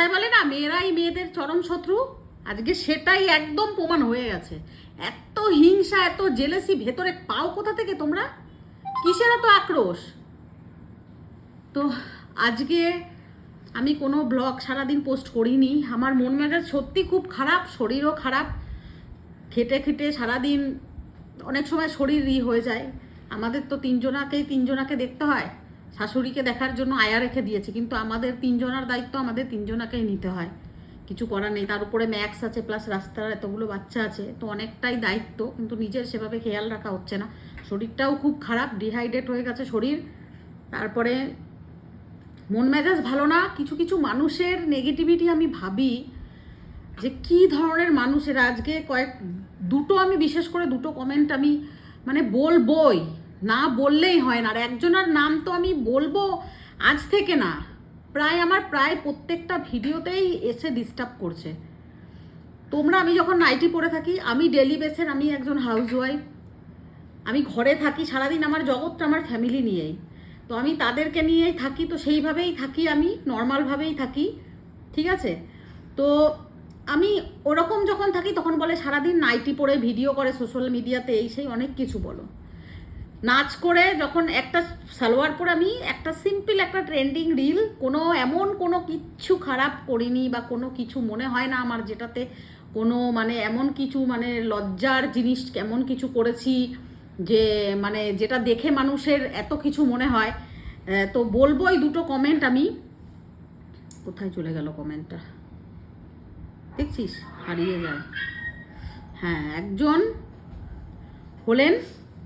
তাই বলে না, মেয়েরাই মেয়েদের চরম শত্রু। আজকে সেটাই একদম প্রমাণ হয়ে গেছে। এত হিংসা, এত জেলেসি, ভেতরে পাও কোথা থেকে তোমরা? কিসের এত আক্রোশ? তো আজকে আমি কোনো ব্লগ সারাদিন পোস্ট করিনি। আমার মন মেজাজ সত্যি খুব খারাপ, শরীরও খারাপ। খেটে খেটে সারাদিন অনেক সময় শরীর ই হয়ে যায়। আমাদের তো তিনজনাকেই তিনজনাকে দেখতে হয়। শাশুড়িকে দেখার জন্য আয়া রেখে দিয়েছে, কিন্তু আমাদের তিনজনার দায়িত্ব আমাদের তিনজনাকেই নিতে হয়। কিছু করার নেই, তার উপরে ম্যাক্স আছে প্লাস রাস্তার এতগুলো বাচ্চা আছে, তো অনেকটাই দায়িত্ব, কিন্তু নিজের সেভাবে খেয়াল রাখা হচ্ছে না। শরীরটাও খুব খারাপ ডিহাইড্রেট হয়ে গেছে শরীর, তারপরে মন মেজাজ ভালো না, কিছু কিছু মানুষের নেগেটিভিটি আমি ভাবি, যে কি ধরনের মানুষের আজকে কয়েক, দুটো আমি বিশেষ করে দুটো কমেন্ট আমি মানে বলবই। না বললেই হয় না। আর একজনের নাম তো আমি বলব আজ থেকে না। প্রায় আমার প্রায় প্রত্যেকটা ভিডিওতেই এসে ডিস্টার্ব করছে। তোমরা আমি যখন নাইটি পরে থাকি, আমি ডেলি বেসের আমি একজন হাউসওয়াইফ আমি ঘরে থাকি, সারাদিন আমার জগৎটা আমার ফ্যামিলি নিয়েই। তো আমি তাদেরকে নিয়েই থাকি, তো সেইভাবেই থাকি আমি নর্মালভাবেই থাকি। ঠিক আছে? তো আমি ওরকম যখন থাকি, তখন বলে সারাদিন নাইটি পরে ভিডিও করে সোশ্যাল মিডিয়াতে এই সেই অনেক কিছু বলো। নাচ করে যখন একটা সালোয়ার পরে আমি একটা সিম্পল একটা ট্রেন্ডিং রিল কোনো এমন কোনো কিচ্ছু খারাপ করিনি বা কোনো কিছু মনে হয় না আমার যেটাতে কোনো মানে এমন কিছু মানে লজ্জার জিনিস এমন কিছু করেছি যে মানে যেটা দেখে মানুষের এত কিছু মনে হয়। তো বলবোই দুটো কমেন্ট আমি। কোথায় চলে গেল কমেন্টটা দেখছিস? হারিয়ে যায়। হ্যাঁ একজন হলেন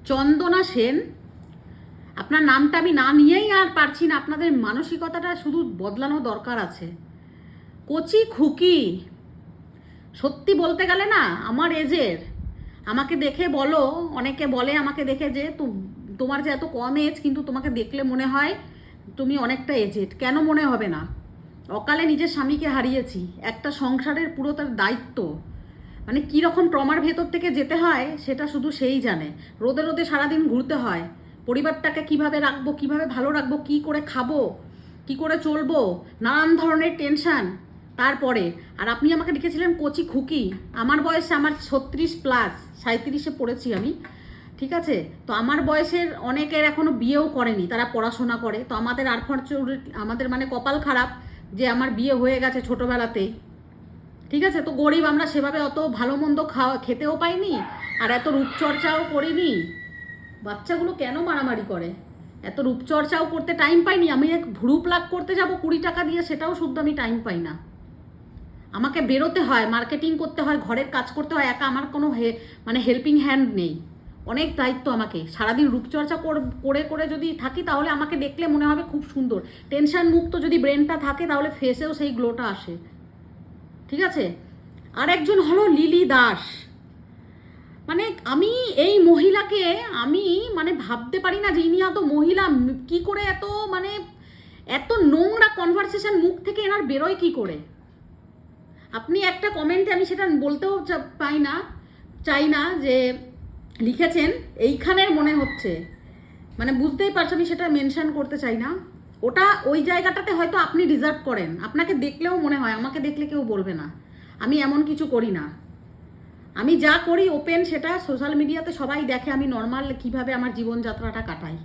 চন্দনা সেন। আপনার নামটা আমি না নিয়েই আর পারছি না, আপনাদের মানসিকতাটা শুধু বদলানো দরকার আছে। কচি খুকি, সত্যি বলতে গেলে না, আমার এজের। আমাকে দেখে বলো, অনেকে বলে আমাকে দেখে যে তোমার যে এত কম এজ কিন্তু তোমাকে দেখলে মনে হয় তুমি অনেকটা এজেড কেন মনে হবে না? অকালে নিজের স্বামীকে হারিয়েছি, একটা সংসারের পুরো তার দায়িত্ব। মানে কী রকম ট্রমার ভেতর থেকে যেতে হয়, সেটা শুধু সেই জানে। রোদে রোদে সারাদিন ঘুরতে হয়। পরিবারটাকে কীভাবে রাখব, কীভাবে ভালো রাখব, কি করে খাব, কি করে চলবো, নানান ধরনের টেনশন। তারপরে, আর আপনি আমাকে লিখেছিলেন কচি খুকি। আমার বয়সে আমার ছত্রিশ প্লাস সাঁত্রিশে পড়েছি আমি, ঠিক আছে? তো আমার বয়সের অনেকের এখনও বিয়েও করেনি, তারা পড়াশোনা করে। তো আমাদের আনফর্চুনেট আমাদের মানে কপাল খারাপ যে আমার বিয়ে হয়ে গেছে ছোটোবেলাতেই। ঠিক আছে? তো গরিব আমরা সেভাবে অত ভালো মন্দ খাওয়া খেতেও পাইনি আর এত রূপচর্চাও করিনি। বাচ্চাগুলো কেন মারামারি করে? এত রূপচর্চাও করতে টাইম পাইনি। আমি এক ভ্রু প্লাগ করতে যাব কুড়ি টাকা দিয়ে, সেটাও শুদ্ধ আমি টাইম পাই না। আমাকে বেরোতে হয় মার্কেটিং করতে হয়, ঘরের কাজ করতে হয়, একা আমার কোনো হে মানে হেল্পিং হ্যান্ড নেই। অনেক দায়িত্ব আমাকে। সারাদিন রূপচর্চা কর- করে করে যদি থাকি, তাহলে আমাকে দেখলে মনে হবে খুব সুন্দর। টেনশন মুক্ত যদি ব্রেনটা থাকে, তাহলে ফেসেও সেই গ্লোটা আসে। ঠিক আছে? আর একজন হলো লিলি দাস। মানে আমি এই মহিলাকে, আমি মানে ভাবতে পারি না যে ইনি এত মহিলা, কি করে এত মানে এত নোংরা কনভারসেশন মুখ থেকে এনার বেরোয় কি করে? আপনি একটা কমেন্টে আমি সেটা বলতেও পাই না, চাই না যে লিখেছেন, এইখানের মনে হচ্ছে। মানে বুঝতেই পারছ আমি সেটা মেনশান করতে চাই না। ওটা ওই জায়গাটাতে হয়তো আপনি ডিজার্ভ করেন। আপনাকে দেখলেও মনে হয়, আমাকে দেখলে কেউ বলবে না। আমি এমন কিছু করি না। আমি যা করি ওপেন সেটা সোশ্যাল মিডিয়াতে সবাই দেখে, আমি নর্মাল কীভাবে আমার জীবনযাত্রাটা কাটাই।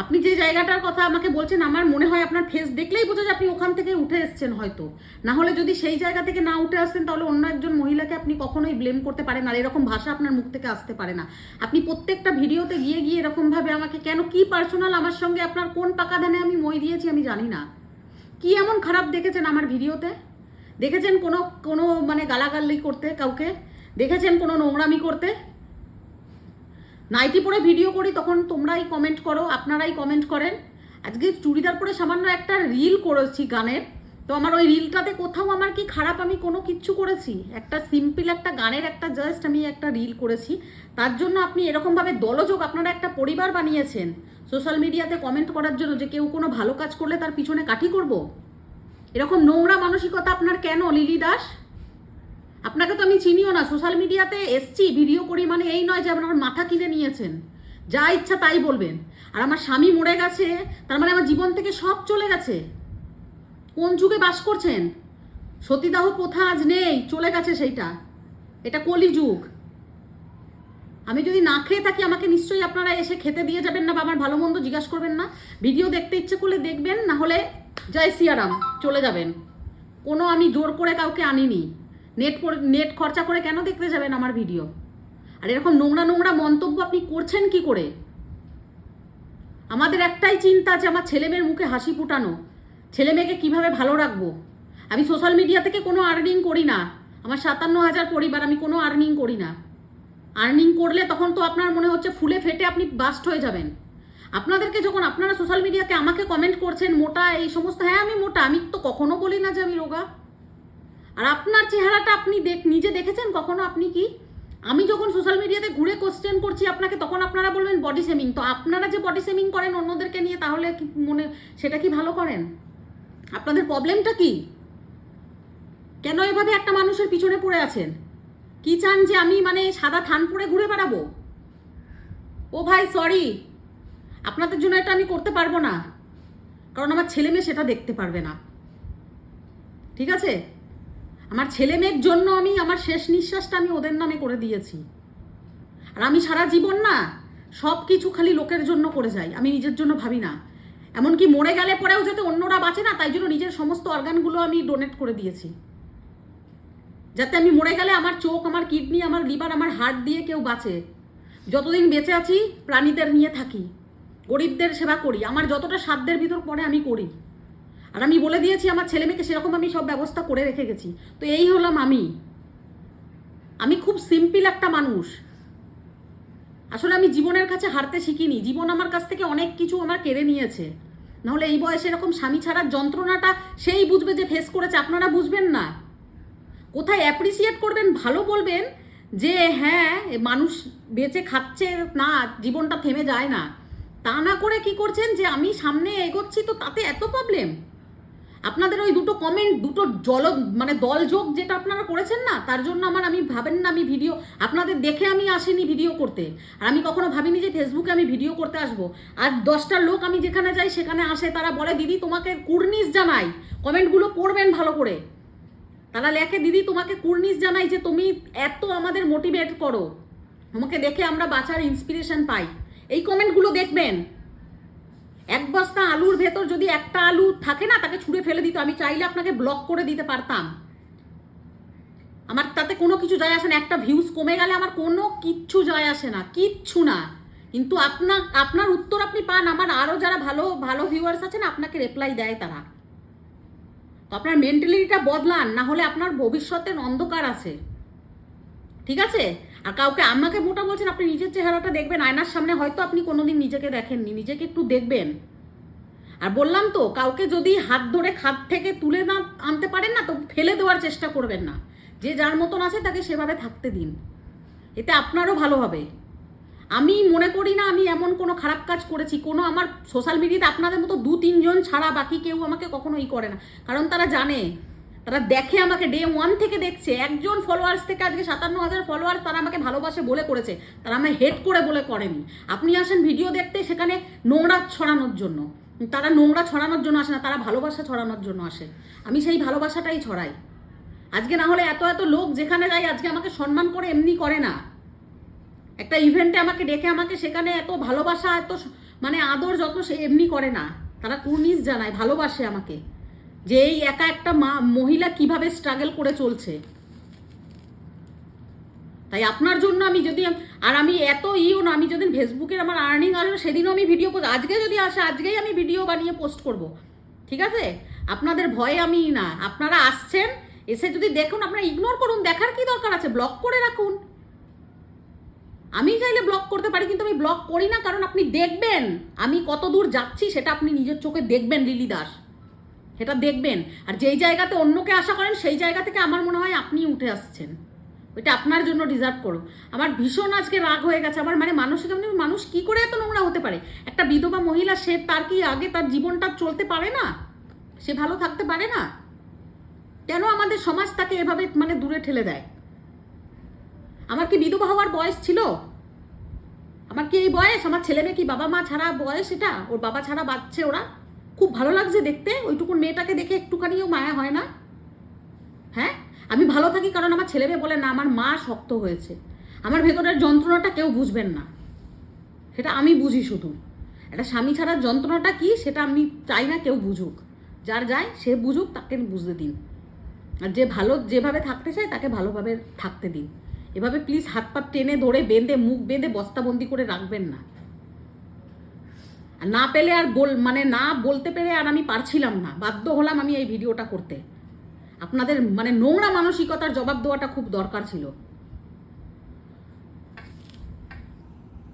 আপনি যে জায়গাটার কথা আমাকে বলছেন, আমার মনে হয় আপনার ফেস দেখলেই বোঝা যায় আপনি ওখান থেকে উঠে এসছেন হয়তো। না হলে যদি সেই জায়গা থেকে না উঠে আসতেন, তাহলে অন্য একজন মহিলাকে আপনি কখনোই ব্লেম করতে পারেন আর এরকম ভাষা আপনার মুখ থেকে আসতে পারে না। আপনি প্রত্যেকটা ভিডিওতে গিয়ে গিয়ে এরকমভাবে আমাকে কেন, কি পার্সোনাল আমার সঙ্গে, আপনার কোন পাকা ধানে আমি মই দিয়েছি আমি জানি না। কি এমন খারাপ দেখেছেন আমার ভিডিওতে? দেখেছেন কোনো কোনো মানে গালাগালি করতে কাউকে? দেখেছেন কোনো নোংরামি করতে? নাইটি পরে ভিডিও করি, তখন তোমরাই কমেন্ট করো, আপনারাই কমেন্ট করেন। আজকে চুড়িদার পরে সামান্য একটা রিল করেছি গানের। তো আমার ওই রিলটাতে কোথাও আমার কি খারাপ আমি কোনো কিচ্ছু করেছি? একটা সিম্পল একটা গানের একটা জাস্ট আমি একটা রিল করেছি। তার জন্য আপনি এরকমভাবে দলযোগ আপনারা একটা পরিবার বানিয়েছেন। সোশ্যাল মিডিয়াতে কমেন্ট করার জন্য যে কেউ কোনো ভালো কাজ করলে তার পিছনে কাঠি করব? এরকম নোংরা মানসিকতা আপনার কেন, লিলি দাস? আপনাকে তো আমি চিনিও না সোশ্যাল মিডিয়াতে এসছি ভিডিও করি মানে এই নয় যে আপনার মাথা কিনে নিয়েছেন। যা ইচ্ছা তাই বলবেন। আর আমার স্বামী মরে গেছে, তার মানে আমার জীবন থেকে সব চলে গেছে। কোন যুগে বাস করছেন? সতীদাহ প্রথা আজ নেই, চলে গেছে সেইটা। এটা কলিযুগ। আমি যদি না খেয়ে থাকি, আমাকে নিশ্চয়ই আপনারা এসে খেতে দিয়ে যাবেন না বা আমার ভালো মন্দ জিজ্ঞাসা করবেন না। ভিডিও দেখতে ইচ্ছে করলে দেখবেন, না হলে জয় সিয়ারাম, চলে যাবেন। কোনো আমি জোর করে কাউকে আনিনি। নেট নেট খরচা করে কেন দেখতে যাবেন আমার ভিডিও? আর এরকম নোংরা নোংরা মন্তব্য আপনি করছেন কি করে? আমাদের একটাই চিন্তা যে আমার ছেলে মেয়ের মুখে হাসি ফুটানো ছেলে মেয়েকে কীভাবে ভালো রাখব? আমি সোশ্যাল মিডিয়া থেকে কোনো আর্নিং করি না। আমার সাতান্ন হাজার পরিবার, আমি কোনো আর্নিং করি না। আর্নিং করলে তখন তো আপনার মনে হচ্ছে ফুলে ফেটে আপনি বাস্ট হয়ে যাবেন। আপনাদেরকে যখন আপনারা সোশ্যাল মিডিয়াতে আমাকে কমেন্ট করছেন, মোটা এই সমস্ত হ্যাঁ আমি মোটা, আমি তো কখনো বলি না যে আমি রোগা। আর আপনার চেহারাটা আপনি দেখ, নিজে দেখেছেন কখনো আপনি কি? আমি যখন সোশ্যাল মিডিয়াতে ঘুরে কোশ্চেন করছি আপনাকে, তখন আপনারা বলবেন বডি শেমিং তো আপনারা যে বডি শেমিং করেন অন্যদেরকে নিয়ে, তাহলে কি মনে, সেটা কি ভালো করেন? আপনাদের প্রবলেমটা কি? কেন এভাবে একটা মানুষের পিছনে পড়ে আছেন? কি চান যে আমি মানে সাদা থান পরে ঘুরে বেড়াবো? ও ভাই সরি আপনাদের জন্য এটা আমি করতে পারব না। কারণ আমার ছেলে মেয়ে সেটা দেখতে পারবে না। ঠিক আছে? আমার ছেলে মেয়ের জন্য আমি, আমার শেষ নিঃশ্বাসটা আমি ওদের নামে করে দিয়েছি। আর আমি সারা জীবন না, সব কিছু খালি লোকের জন্য করে যাই। আমি নিজের জন্য ভাবি না। এমনকি মরে গেলে পরেও যাতে অন্যরা বাঁচে না, তাই জন্য নিজের সমস্ত অর্গানগুলো আমি ডোনেট করে দিয়েছি। যাতে আমি মরে গেলে আমার চোখ, আমার কিডনি আমার লিভার আমার হার্ট দিয়ে কেউ বাঁচে। যতদিন বেঁচে আছি, প্রাণীদের নিয়ে থাকি। গরিবদের সেবা করি। আমার যতটা সাধ্যের ভিতর পড়ে আমি করি। আর আমি বলে দিয়েছি, আমার ছেলে মেয়েকে সেরকম আমি সব ব্যবস্থা করে রেখে গেছি। তো এই হলাম আমি। আমি খুব সিম্পল একটা মানুষ। আসলে আমি জীবনের কাছে হারতে শিখিনি। জীবন আমার কাছ থেকে অনেক কিছু আমার কেড়ে নিয়েছে। নাহলে এই বয়সে এরকম স্বামী ছাড়ার যন্ত্রণাটা সেই বুঝবে যে ফেস করেছে। আপনারা বুঝবেন না। কোথায় অ্যাপ্রিসিয়েট করবেন, ভালো বলবেন যে হ্যাঁ মানুষ বেঁচে খাচ্ছে না, জীবনটা থেমে যায় না। তা না করে কি করছেন যে আমি সামনে এগোচ্ছি, তো তাতে এত প্রবলেম আপনাদের ওই দুটো কমেন্ট দুটো জল মানে দলযোগ যেটা আপনারা করেছেন না, তার জন্য আমার আমি ভাবেন না আমি ভিডিও আপনাদের দেখে আমি আসিনি ভিডিও করতে। আর আমি কখনো ভাবিনি যে ফেসবুকে আমি ভিডিও করতে আসব। আর দশটা লোক আমি যেখানে যাই, সেখানে আসে, তারা বলে, দিদি, তোমাকে কুর্নিশ জানাই। কমেন্টগুলো পড়বেন ভালো করে। তারা লেখে, দিদি, তোমাকে কুর্নিশ জানাই যে তুমি এত আমাদের মোটিভেট করো। তোমাকে দেখে আমরা বাঁচার ইন্সপিরেশন পাই। এই কমেন্টগুলো দেখবেন। এক বস্তা আলুর ভেতর যদি একটা আলু থাকে না, তাকে ছুঁড়ে ফেলে দিত। আমি চাইলে আপনাকে ব্লক করে দিতে পারতাম। আমার তাতে কোনো কিছু যায় আসে না। একটা ভিউজ কমে গেলে আমার কোনো কিচ্ছু যায় আসে না। কিচ্ছু না। কিন্তু আপনার আপনার উত্তর আপনি পান। আমার আরও যারা ভালো ভালো ভিউয়ার্স আছেন, আপনাকে রিপ্লাই দেয় তারা। তো আপনার মেন্টালিটিটা বদলান। না হলে আপনার ভবিষ্যতের অন্ধকার আছে। ঠিক আছে? আর কাউকে আমাকে মোটা বলছেন, আপনি নিজের চেহারাটা দেখবেন, আয়নার সামনে হয়তো আপনি কোনোদিন নিজেকে দেখেননি, নিজেকে একটু দেখবেন। আর বললাম তো, কাউকে যদি হাত ধরে খাত থেকে তুলে না আনতে পারেন না, তো ফেলে দেওয়ার চেষ্টা করবেন না। যে যার মতন আছে, তাকে সেভাবে থাকতে দিন। এতে আপনারও ভালো হবে। আমি মনে করি না, আমি এমন কোনো খারাপ কাজ করেছি। কোনো আমার সোশ্যাল মিডিয়াতে আপনাদের মতো দু তিনজন ছাড়া বাকি কেউ আমাকে কখনো ই করে না। কারণ তারা জানে তারা দেখে আমাকে ডে ওয়ান থেকে দেখছে, একজন ফলোয়ার্স থেকে আজকে সাতান্ন হাজার ফলোয়ার্স তারা আমাকে ভালোবাসে বলে করেছে, তারা আমায় হেট করে বলে করেনি। আপনি আসেন ভিডিও দেখতে, সেখানে নোংরা ছড়ানোর জন্য। তারা নোংরা ছড়ানোর জন্য আসে না, তারা ভালোবাসা ছড়ানোর জন্য আসে। আমি সেই ভালোবাসাটাই ছড়াই। আজকে না হলে এত এত লোক যেখানে যাই আজকে আমাকে সম্মান করে এমনি করে না। একটা ইভেন্টে আমাকে ডেকে আমাকে সেখানে এত ভালোবাসা, এত মানে আদর যত সে এমনি করে না। তারা কুর্নিশ জানায়, ভালোবাসে আমাকে। যে এই একা একটা মা, মহিলা কীভাবে স্ট্রাগল করে চলছে? তাই আপনার জন্য আমি যদি আর আমি এত ইও না, আমি যদি ফেসবুকের আমার আর্নিং আসবে, সেদিনও আমি ভিডিও পোস্ট আজকে যদি আসে, আজকেই আমি ভিডিও বানিয়ে পোস্ট করব। ঠিক আছে? আপনাদের ভয়ে আমি না। আপনারা আসছেন, এসে যদি দেখুন, আপনারা ইগনোর করুন, দেখার কি দরকার আছে? ব্লক করে রাখুন। আমি চাইলে ব্লক করতে পারি, কিন্তু আমি ব্লক করি না, কারণ আপনি দেখবেন। আমি কত দূর যাচ্ছি, সেটা আপনি নিজের চোখে দেখবেন, লিলি দাস। সেটা দেখবেন। আর যেই জায়গাতে অন্যকে আশা করেন, সেই জায়গা থেকে আমার মনে হয় আপনি উঠে আসছেন। ওইটা আপনার জন্য ডিজার্ভ করো আমার ভীষণ আজকে রাগ হয়ে গেছে। আমার মানে মানসিক এমনি মানুষ কি করে এত নোংরা হতে পারে? একটা বিধবা মহিলা, সে তার কি আগে তার জীবনটা চলতে পারে না? সে ভালো থাকতে পারে না? কেন আমাদের সমাজ তাকে এভাবে মানে দূরে ঠেলে দেয়? আমার কি বিধবা হওয়ার বয়স ছিল? আমার কি এই বয়স? আমার ছেলে মেয়ে কি বাবা মা ছাড়া বয়স এটা? ওর বাবা ছাড়া বাচ্চে ওরা? খুব ভালো লাগছে দেখতে। ওইটুকুন মেয়েটাকে দেখে একটুখানিও মায়া হয় না। হ্যাঁ? আমি ভালো থাকি কারণ আমার ছেলে মেয়ে বলে, না, আমার মা শক্ত হয়েছে। আমার ভেতরের যন্ত্রণাটা কেউ বুঝবেন না। সেটা আমি বুঝি শুধু। একটা স্বামী ছাড়ার যন্ত্রণাটা কি, সেটা আমি চাই না কেউ বুঝুক। যার যায়, সে বুঝুক, তাকে বুঝতে দিন। আর যে ভালো, যেভাবে থাকতে চায়, তাকে ভালোভাবে থাকতে দিন। এভাবে প্লিজ হাত পা টেনে ধরে, বেঁধে, মুখ বেঁধে, বস্তাবন্দি করে রাখবেন না। না পেলে আর বল মানে না বলতে পেরে আর আমি পারছিলাম না। বাধ্য হলাম আমি এই ভিডিওটা করতে। আপনাদের মানে নোংরা মানসিকতার জবাব দেওয়াটা খুব দরকার ছিল।